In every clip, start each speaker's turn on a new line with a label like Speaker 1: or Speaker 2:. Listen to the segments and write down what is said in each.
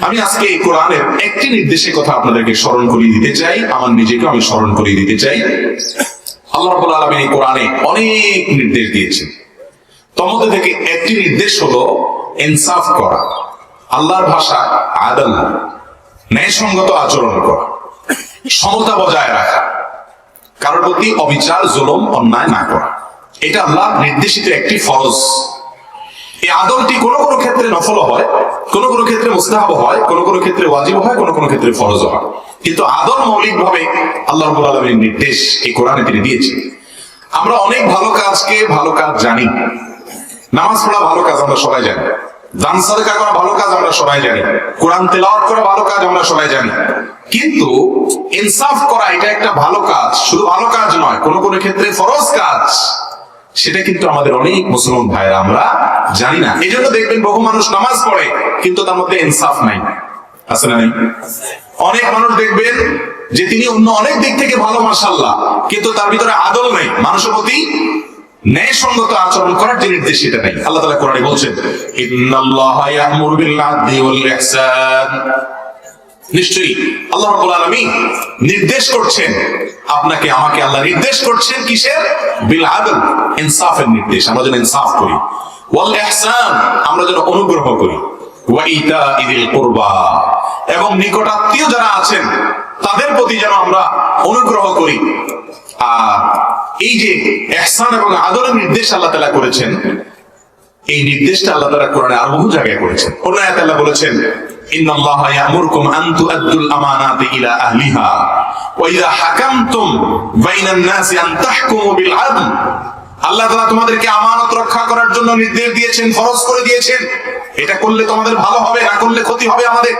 Speaker 1: আমি আজকে এই কোরআনের একটি নির্দেশের কথা আপনাদেরকে স্মরণ করিয়ে দিতে চাই। আমার নিজেকে আমি স্মরণ করিয়ে দিতে চাই। আল্লাহ আলামিন এই কোরআনে অনেক নির্দেশ দিয়েছেন। মধ্যে থেকে একটি নির্দেশ হলো ইনসাফ করা। আল্লাহর ভাষা আদল ন্যায়সঙ্গত আচরণ করা। সমতা বজায় রাখা। কারোর প্রতি অবিচার, জুলম, অন্যায় না করা। এটা আল্লাহ নির্দেশিত একটি ফরজ। এই আদলটি কোনো কোনো ক্ষেত্রে নফল হয়, কোনো কোনো ক্ষেত্রে মুস্তাহাব হয়, কোনো কোনো ক্ষেত্রে ওয়াজিব হয়, কোনো কোনো ক্ষেত্রে ফরজ হয়। কিন্তু আদল মৌলিকভাবে আল্লাহ রাব্বুল আলামিনের নির্দেশ এই কোরআনে তিনি দিয়েছেন। আমরা অনেক ভালো কাজকে ভালো কাজ জানি। নামাজ পড়া ভালো কাজ আমরা সবাই জানি। দান সাদকা করা ভালো কাজ আমরা সবাই জানি। কোরআন তেলাওয়াত করা ভালো কাজ আমরা সবাই জানি। কিন্তু ইনসাফ করা এটা একটা ভালো কাজ। শুধু ভালো কাজ নয়, কোন কোন ক্ষেত্রে ফরজ কাজ। সেটা কিন্তু আমাদের অনেক মুসলমান ভাইরা আমরা জানি না। এই জন্য দেখবেন বহু মানুষ নামাজ পড়ে, কিন্তু তার মধ্যে ইনসাফ নাই। আছে না নেই? অনেক মানুষ দেখবেন যে তিনি অন্য অনেক দিক থেকে ভালো মাসাল্লাহ কিন্তু তার ভিতরে আদল নেই। মানুষের প্রতি ন্যায়সঙ্গত আচরণ করার যে নির্দেশ, সেটা নেই। আল্লাহ তাআলা কোরআনে বলছেন, ইন্নাল্লাহা ইয়া'মুরু বিল আদলি ইহসান। নিশ্চয়ই আল্লাহ রাব্বুল নির্দেশ করছেন আপনাকে, আমাকে আল্লাহ নির্দেশ করছেন কিসের? বিল আদল, ইনসাফের নির্দেশ। আমরা যেন ইনসাফ করি। আমরা যেন অনুগ্রহ করি। এবং নিকটাত্মীয় যারা আছেন, তাদের প্রতি যেন আমরা অনুগ্রহ করি। আর এই যে ইহসান এবং আদরের নির্দেশ আল্লাহ তাআলা করেছেন, এই নির্দেশটা আল্লাহ তাআলা কোরআনে আর বহু জায়গায় করেছেন। অন্য আয়াতে আল্লাহ বলেছেন ইন্নাল্লাহা ইয়ামুরুকুম ইযা আল্লাহ এটা করলে তোমাদের ভালো হবে, না করলে ক্ষতি হবে আমাদের।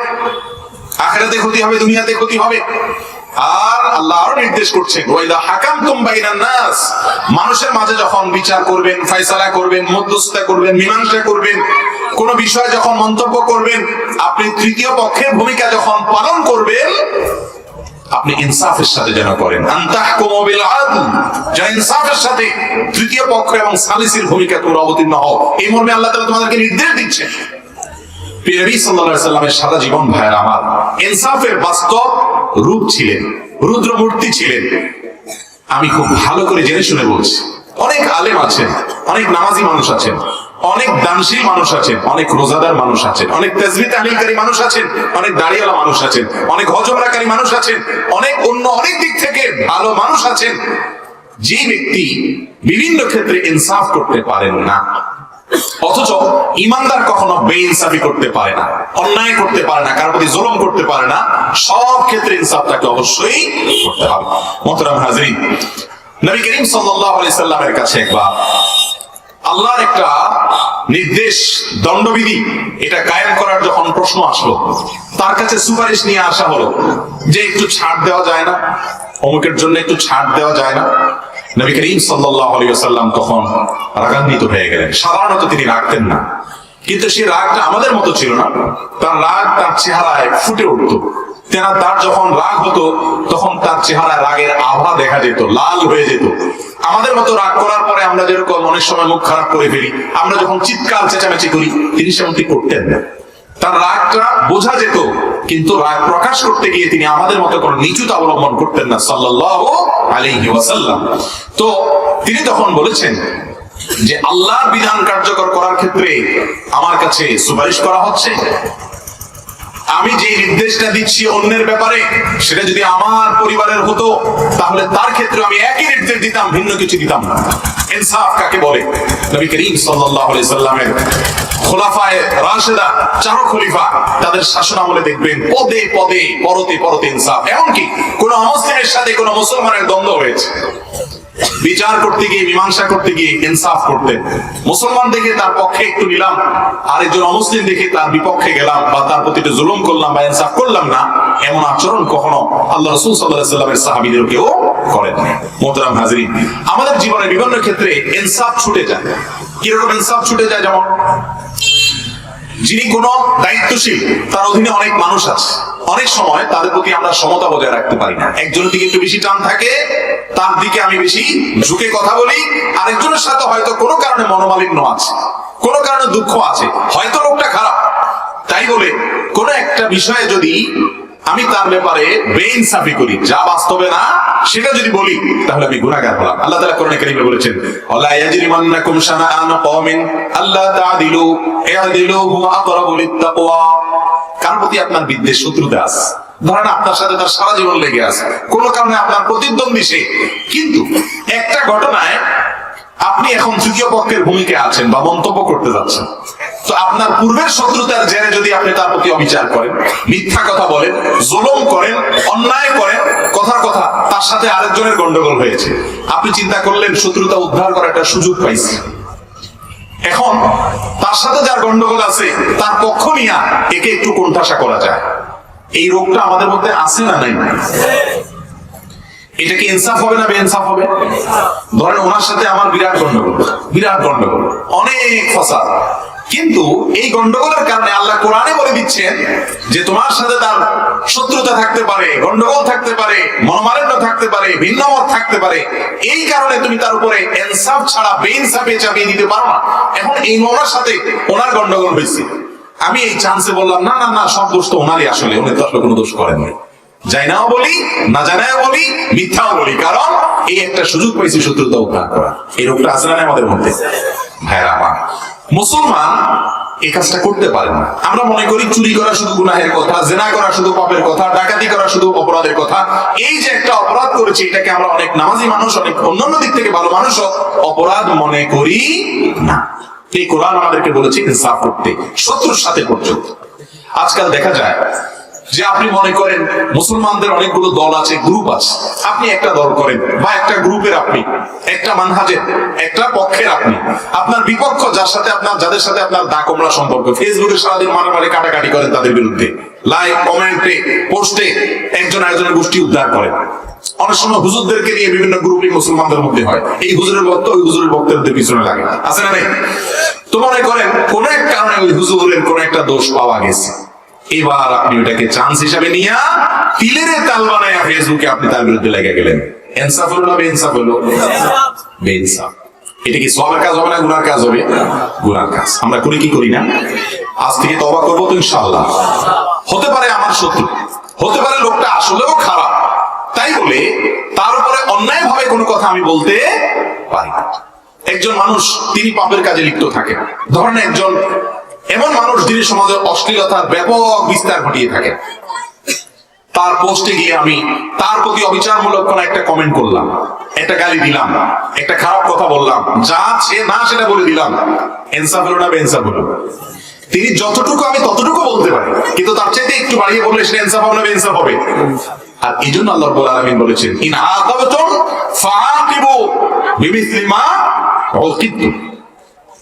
Speaker 1: আখেরাতে ক্ষতি হবে, দুনিয়াতে ক্ষতি হবে। আর আল্লাহ আরও নির্দেশ করছেন ওয়াইদা বাইনান নাস। মানুষের মাঝে যখন বিচার করবেন, ফয়সালা করবেন, মধ্যস্থতা করবেন, মীমাংসা করবেন কোন বিষয় যখন মন্তব্য করবেন, আপনি তৃতীয় পক্ষের ভূমিকা যখন পালন করবেন, আপনি ইনসাফের সাথে যেন করেন। ইনসাফের সাথে তৃতীয় পক্ষ এবং সালিসির ভূমিকা তোমরা অবতীর্ণ হও। এই মর্মে আল্লাহ তাআলা তোমাদেরকে নির্দেশ সাল্লামের সারা জীবন ভাইয়ের আমার, ইনসাফের বাস্তব রূপ ছিলেন রুদ্র মূর্তি ছিলেন। আমি খুব ভালো করে জেনে শুনে বলছি। অনেক আলেম আছেন, অনেক নামাজি মানুষ আছেন। অনেক দানশীল মানুষ আছেন, অনেক রোজাদার মানুষ আছেন, অনেক তেজবি তাহলিলকারী মানুষ আছেন, অনেক দাঁড়িয়ালা মানুষ আছেন, অনেক হজমরাকারী মানুষ আছেন, অনেক অন্য অনেক দিক থেকে ভালো মানুষ আছেন। যে ব্যক্তি বিভিন্ন ক্ষেত্রে ইনসাফ করতে পারেন না, অথচ ইমানদার কখনো বেইনসাফি করতে পারে না, অন্যায় করতে পারে না, কারোর প্রতি জুলুম করতে পারে না, সব ক্ষেত্রে ইনসাফ তাকে অবশ্যই করতে হবে। মোহতারাম হাজরিন, নবী করিম সাল্লাল্লাহু আলাইহি সাল্লামের কাছে একবার আল্লাহর একটা নির্দেশ, দণ্ডবিধি, এটা কায়েম করার যখন প্রশ্ন আসলো, তার কাছে সুপারিশ নিয়ে আসা হলো যে একটু ছাড় দেওয়া যায় না, অমুকের জন্য একটু ছাড় দেওয়া যায় না। নবী করিম সাল্লাল্লাহু আলাইহি ওয়াসাল্লাম তখন রাগান্বিত হয়ে গেলেন। সাধারণত তিনি রাখতেন না। কিন্তু সেই রাগটা আমাদের মতো ছিল না। তার রাগ তার চেহারায় ফুটে উঠতো। তেনার তার যখন রাগ হতো, তখন তার চেহারায় রাগের আভা দেখা যেত, লাল হয়ে যেত। আমাদের মতো রাগ করার পরে আমরা যেরকম অনেক সময় মুখ খারাপ করে ফেলি, আমরা যখন চিৎকার, চেঁচামেচি করি, তিনি সেমনটি করতেন না। তার রাগটা বোঝা যেত, কিন্তু রাগ প্রকাশ করতে গিয়ে তিনি আমাদের মতো কোনো নিচুতা অবলম্বন করতেন না আলাইহি ওয়াসাল্লাম। তো তিনি তখন বলেছেন যে, আল্লাহর বিধান কার্যকর করার ক্ষেত্রে আমার কাছে সুপারিশ করা হচ্ছে। আমি যে নির্দেশটা দিচ্ছি অন্যের ব্যাপারে, সেটা যদি আমার পরিবারের হতো, তাহলে তার ক্ষেত্রে আমি একই নির্দেশ দিতাম, ভিন্ন কিছু দিতাম না। ইনসাফ কাকে বলে? নবী করিম সাল্লাল্লাহু আলাইহি সাল্লামের খোলাফায়ে রাশেদা চার খলিফা, তাদের শাসন দেখবেন, পদে পদে, পরতে পরতে ইনসাফ। এমনকি কোন অমুসলিমের সাথে কোন মুসলমানের দ্বন্দ্ব হয়েছে। বিচার করতে গিয়ে, মীমাংসা করতে গিয়ে, ইনসাফ করতেন মুসলমান দেখে তার পক্ষে একটু নিলাম আর একজন অমুসলিম দেখে তার বিপক্ষে গেলাম, বা তার প্রতি জুলুম করলাম বা ইনসাফ করলাম না, এমন আচরণ কখনো আল্লাহ রসুল সাল্লাহ সাল্লামের সাহাবিদের কেউ করেন মোহতারাম হাজরিন, আমাদের জীবনের বিভিন্ন ক্ষেত্রে ইনসাফ ছুটে যায়। কীরকম ইনসাফ ছুটে যায় যেমন? যিনি কোন দায়িত্বশীল, তার অধীনে অনেক মানুষ আছে। অনেক সময় তাদের প্রতি আমরা সমতা বজায় রাখতে পারি না। একজনের দিকে একটু বেশি টান থাকে, তার দিকে আমি বেশি ঝুঁকে কথা বলি। আরেকজনের সাথে হয়তো কোনো কারণে মনোমালিন্য আছে, কোনো কারণে দুঃখ আছে। হয়তো লোকটা খারাপ। তাই বলে কোন একটা বিষয়ে যদি আমি তার ব্যাপারে বেইনসাফি করি। যা বাস্তবে না, সেটা যদি বলি, তাহলে আমি গুনাহগার হলাম। আল্লাহ তাআলা কোরআনে কারীমে বলেছেন ওয়ালা ইয়াজরিমান্নাকুম শানাআনু কওমিন, আল্লা তা'দিলু ই'দিলু হুয়া আকরাবু লিত্তাকওয়া। কার প্রতি আপনার বিদ্বেষ, শত্রুতা আছে। ধরেন আপনার সাথে তার সারা জীবন লেগে আছে। কোন কারণে আপনার প্রতিদ্বন্দ্বী সে। কিন্তু একটা ঘটনায় আপনি এখন তৃতীয় পক্ষের ভূমিকায় আছেন বা মন্তব্য করতে যাচ্ছেন। তো আপনার পূর্বের শত্রুতার জেরে যদি আপনি তার প্রতি অবিচার করেন, মিথ্যা কথা বলেন, জুলুম করেন, অন্যায় করেন, কথার কথা তার সাথে আরেকজনের গন্ডগোল হয়েছে। আপনি চিন্তা করলেন শত্রুতা উদ্ধার করার একটা সুযোগ পাইছি। এখন তার সাথে যার গন্ডগোল আছে, তার পক্ষ নিয়ে একে একটু কোণঠাসা করা যায়। এই রোগটা আমাদের মধ্যে আছে না নাই? এটা কি ইনসাফ হবে না বেইনসাফ হবে? ধরেন ওনার সাথে আমার বিরাট গন্ডগোল বিরাট গন্ডগোল, অনেক ফসাদ। কিন্তু এই গন্ডগোলের কারণে আল্লাহ কোরআনে বলে দিচ্ছেন যে তোমার সাথে তার শত্রুতা থাকতে পারে, গন্ডগোল থাকতে পারে, মনোমালিন্য থাকতে পারে ভিন্ন মত থাকতে পারে। এই কারণে তুমি তার উপরে ইনসাফ ছাড়া, বেইনসাফে চাপিয়ে দিতে পারো না। এখন এই ওনার সাথে ওনার গন্ডগোল হয়েছে। আমি এই চান্সে বললাম, না না না, সব দোষ তো ওনারই আসলে, উনি তো আসলে কোনো দোষ করেননি যাই নাও বলি, না জানাও বলি, মিথ্যাও বলি, কারণ এই একটা সুযোগ পাইছি শত্রুতা উদ্ধার করা এই রোগটা না আমাদের মধ্যে? ভাইরা আমার মুসলমান এই কাজটা করতে পারে না। আমরা মনে করি চুরি করা শুধু গুনাহের কথা, জেনা করা শুধু পাপের কথা, ডাকাতি করা শুধু অপরাধের কথা। এই যে একটা অপরাধ করেছে, এটাকে আমরা অনেক নামাজি মানুষ, অনেক অন্যান্য দিক থেকে ভালো মানুষ অপরাধ মনে করি না। এই কোরআন আমাদেরকে বলেছে, ইনসাফ করতে, শত্রুর সাথে পর্যন্ত আজকাল দেখা যায় যে আপনি মনে করেন মুসলমানদের অনেকগুলো দল আছে গ্রুপ আছে। আপনি একটা দল করেন বা একটা গ্রুপের আপনি, একটা মানহাজের, একটা পক্ষের আপনি। আপনার বিপক্ষ যার সাথে আপনার, যাদের সাথে আপনার দা কোমরা সম্পর্ক ফেসবুকে সারাদিন মারামারি, কাটাকাটি করেন তাদের বিরুদ্ধে। লাইক কমেন্টে পোস্টে একজন আরেকজনের গোষ্ঠী উদ্ধার করেন। অনেক সময় হুজুরদেরকে নিয়ে বিভিন্ন গ্রুপই মুসলমানদের মধ্যে হয়। এই হুজুরের ভক্ত ওই হুজুরের ভক্তদের পিছনে লাগে। আছে না তো মনে করেন, কোন এক কারণে ওই হুজুরের কোন একটা দোষ পাওয়া গেছে। এবার আপনি ওটাকে চান্স হিসাবে নিয়ে তিলের তাল বানায় ফেসবুকে আপনি তার বিরুদ্ধে লেগে গেলেন। এনসাফ হলো না বেইনসাফ হলো? বেইনসাফ। এটা কি সবের কাজ হবে না গুনার কাজ হবে? গুনার কাজ। আমরা করি কি করি না? আজ থেকে তবা করব তো ইনশাআল্লাহ। হতে পারে আমার শত্রু। হতে পারে লোকটা আসলেও খারাপ। তাই বলে তার উপরে অন্যায় ভাবে কোনো কথা আমি বলতে পারি একজন মানুষ, তিনি পাপের কাজে লিপ্ত থাকেন। ধরেন একজন এমন মানুষ যিনি সমাজে অশ্লীলতার ব্যাপক বিস্তার ঘটিয়ে থাকে তার পোস্টে গিয়ে আমি তার প্রতি অবিচারমূলক কোন একটা কমেন্ট করলাম, একটা গালি দিলাম, একটা খারাপ কথা বললাম, যা সে না সেটা বলে দিলাম। এনসাফ হলো না বেনসাফ হলো তিনি যতটুকু আমি ততটুকু বলতে পারি, কিন্তু তার চাইতে একটু বাড়িয়ে বললে সেটা এনসাফ হবে না বেনসাফ হবে। আর এই জন্য আল্লাহ রাব্বুল আলামিন বলেছেন, ইন আকাবতুম ফাআকিবু মা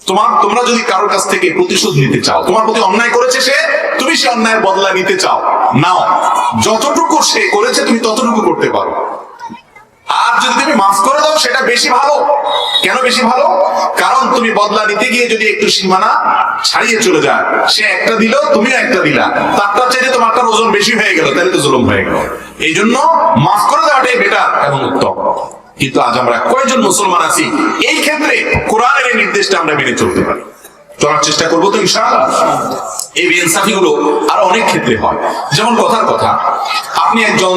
Speaker 1: তোমার, তোমরা যদি কারোর কাছ থেকে প্রতিশোধ নিতে চাও, তোমার প্রতি অন্যায় করেছে সে, তুমি সে অন্যায়ের বদলা নিতে চাও। নাও, যতটুকু সে করেছে, তুমি ততটুকু করতে পারো। আর যদি তুমি মাফ করে দাও, সেটা বেশি ভালো। কেন বেশি ভালো? কারণ তুমি বদলা নিতে গিয়ে যদি একটু সীমানা ছাড়িয়ে চলে যায়, সে একটা দিল, তুমিও একটা দিলা। তারটা চাইতে তোমারটার ওজন বেশি হয়ে গেল, তাহলে তো জুলুম হয়ে গেল। এই জন্য মাফ করে দেওয়াটাই বেটার এবং উত্তম। কিন্তু আজ আমরা কয়জন মুসলমান আছি, এই ক্ষেত্রে কোরআনের এই নির্দেশটা আমরা মেনে চলতে পারি। চলার চেষ্টা করব তো ইনশাআল্লাহ। এই বেনসাফি গুলো আরও অনেক ক্ষেত্রে হয়। যেমন কথার কথা, আপনি একজন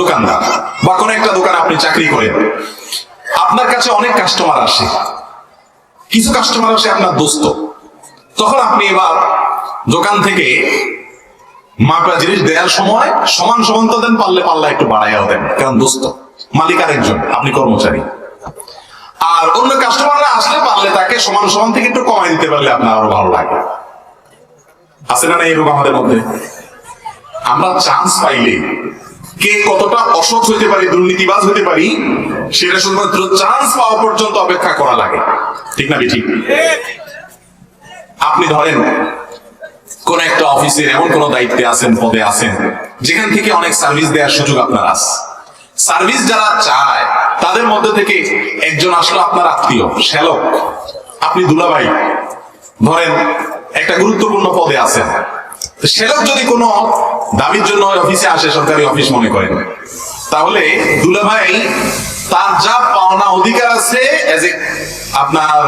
Speaker 1: দোকানদার বা কোন একটা দোকান আপনি চাকরি করেন, আপনার কাছে অনেক কাস্টমার আসে। কিছু কাস্টমার আসে আপনার দোস্ত। তখন আপনি এবার দোকান থেকে মাপা জিনিস দেওয়ার সময় সমান সমান তো দেন, পারলে পাল্লা একটু বাড়াইয়াও দেন, কারণ দোস্ত। মালিক আরেকজন, আপনি কর্মচারী। আর অন্য কাস্টমাররা আসলে পারলে তাকে সমান সমান থেকে একটু কমাই দিতে পারলে আপনার আরও ভালো লাগে। আছে না না এই রোগ আমাদের মধ্যে? আমরা চান্স পাইলে কে কতটা অসৎ হইতে পারি, দুর্নীতিবাজ হইতে পারি, সেটা শুধুমাত্র চান্স পাওয়া পর্যন্ত অপেক্ষা করা লাগে। ঠিক না ঠিক আপনি ধরেন, কোন একটা অফিসের এমন কোন দায়িত্বে আছেন, পদে আছেন, যেখান থেকে অনেক সার্ভিস দেওয়ার সুযোগ আপনার আছে। সার্ভিস যারা চায়, তাদের মধ্যে থেকে একজন আসলো আপনার আত্মীয়, শ্যালক। আপনি দুলাভাই। ধরেন, একটা গুরুত্বপূর্ণ পদে আছেন। শ্যালক যদি কোনো দাবির জন্য অফিসে আসে, সরকারি অফিস মনে করেন, তাহলে দুলাভাই তার যা পাওনা অধিকার আছে আপনার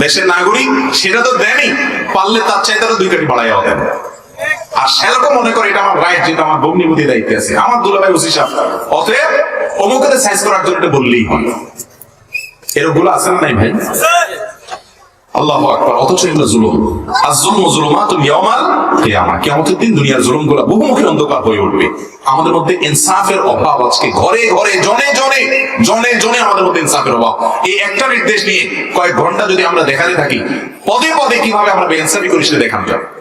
Speaker 1: দেশের নাগরিক, সেটা তো দেনই। পারলে তার চাইতে আরও দুই কাটি বাড়াইয়াও দেন। আর সেরকম মনে করে, এটা আমার রাইট যেটা আমার ভগ্নিপতি দায়িত্বে আছে। আমার দুলাভাই ওসি সাহেব। অতএব অমুকের সাইজ করার জন্য বললেই হয়। এরকম আছে না নাই ভাই? আমাদের মধ্যে ইনসাফের অভাব ঘরে ঘরে, জনে জনে জনে জনে আমাদের মধ্যে ইনসাফের অভাব। এই একটা নির্দেশ নিয়ে কয়েক ঘণ্টা যদি আমরা দেখাতে থাকি, পদে পদে কীভাবে আমরা বেইনসাফি করি সেটা দেখান যায়